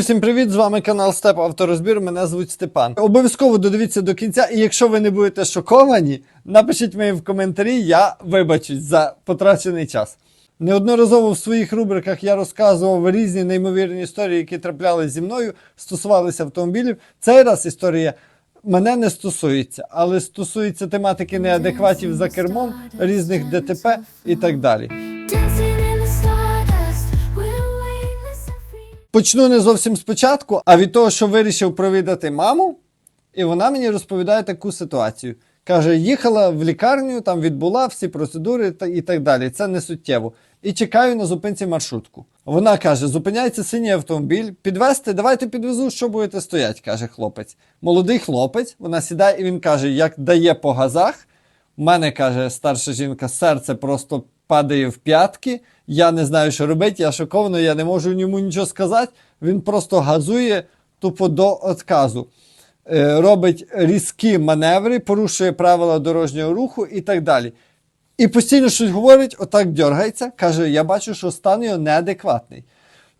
Всім привіт! З вами канал Степ Авторозбір. Мене звуть Степан. Обов'язково додивіться до кінця, і якщо ви не будете шоковані, напишіть мені в коментарі, я вибачусь за потрачений час. Неодноразово в своїх рубриках я розказував різні неймовірні історії, які траплялись зі мною, стосувалися автомобілів. Цей раз історія мене не стосується, але стосується тематики неадекватів за кермом, різних ДТП і так далі. Почну не зовсім спочатку, а від того, що вирішив провідати маму, і вона мені розповідає таку ситуацію. Каже, їхала в лікарню, там відбула всі процедури та і так далі. Це не суттєво. І чекаю на зупинці маршрутку. Вона каже: зупиняється синій автомобіль, підвезти, давайте підвезу, що будете стоять, каже хлопець. Молодий хлопець, вона сідає і він каже, як дає по газах. У мене каже старша жінка, серце просто падає в п'ятки. Я не знаю, що робити, я шокований, я не можу йому нічого сказати. Він просто газує тупо до отказу. Е, робить різкі маневри, порушує правила дорожнього руху і так далі. І постійно щось говорить, отак дергається, каже: Я бачу, що стан його неадекватний.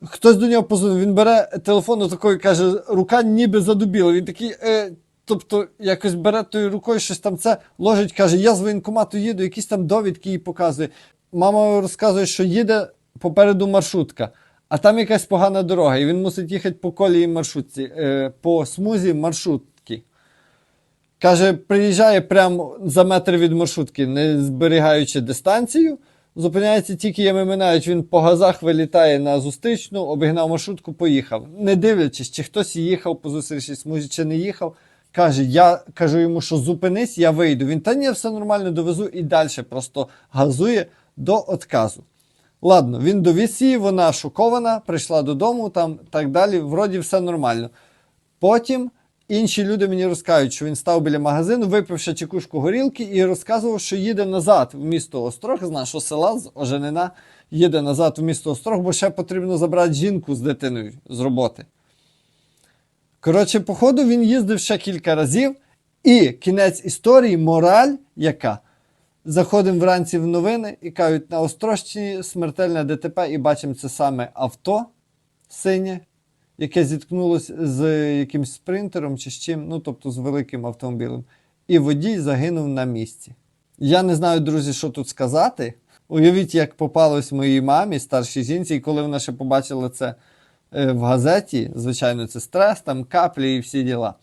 Хтось до нього позвонив, він бере телефон отакою, каже, рука ніби задубіла. Він такий, е, тобто, якось бере тою рукою щось там це, ложить, каже, я з воєнкомату їду, якісь там довідки їй показує. Мама розказує, що їде попереду маршрутка, а там якась погана дорога, і він мусить їхати по колії маршрутці, е, по смузі маршрутки. Каже, приїжджає прямо за метр від маршрутки, не зберігаючи дистанцію. Зупиняється тільки ями минають, він по газах вилітає на зустрічну, обігнав маршрутку, поїхав. Не дивлячись, чи хтось їхав по зустрічній смузі, чи не їхав. Каже, я кажу йому, що зупинись, я вийду. Він та ні, все нормально довезу і далі просто газує до отказу. Ладно, він довіз її, вона шокована, прийшла додому, там так далі. Вроді все нормально. Потім інші люди мені розказують, що він став біля магазину, випив ще чекушку горілки і розказував, що їде назад в місто Острог, з нашого села, з Оженина, їде назад в місто Острог, бо ще потрібно забрати жінку з дитиною з роботи. Коротше, походу, він їздив ще кілька разів, і кінець історії, мораль, яка. Заходимо вранці в новини і кажуть, на Острощині смертельне ДТП, і бачимо це саме авто синє, яке зіткнулося з якимсь спринтером чи з чим, ну тобто з великим автомобілем. І водій загинув на місці. Я не знаю, друзі, що тут сказати. Уявіть, як попалось моїй мамі, старшій жінці, і коли вона ще побачила це е, в газеті, звичайно, це стрес, там каплі і всі діла.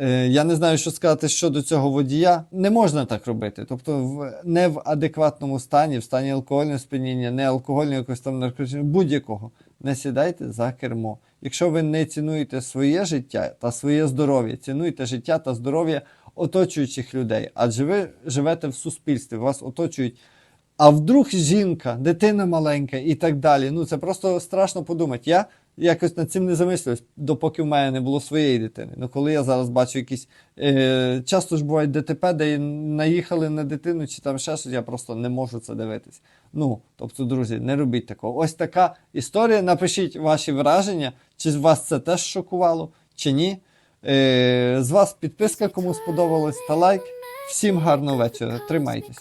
Е, Я не знаю, що сказати щодо цього водія. Не можна так робити. Тобто, в, не в адекватному стані, в стані алкогольного сп'яніння, не алкогольного якогось там наркотичного, будь-якого. Не сідайте за кермо. Якщо ви не цінуєте своє життя та своє здоров'я, цінуйте життя та здоров'я оточуючих людей. Адже ви живете в суспільстві, вас оточують. А вдруг жінка, дитина маленька і так далі. Ну це просто страшно подумати. Я якось над цим не замислююсь, допоки в мене не було своєї дитини. Ну коли я зараз бачу якісь е, часто ж бувають ДТП, де наїхали на дитину чи там ще щось, я просто не можу це дивитись. Ну, тобто, друзі, не робіть такого. Ось така історія. Напишіть ваші враження, чи вас це теж шокувало, чи ні. Е, з вас підписка, кому сподобалось, та лайк. Всім гарного вечора. Тримайтесь.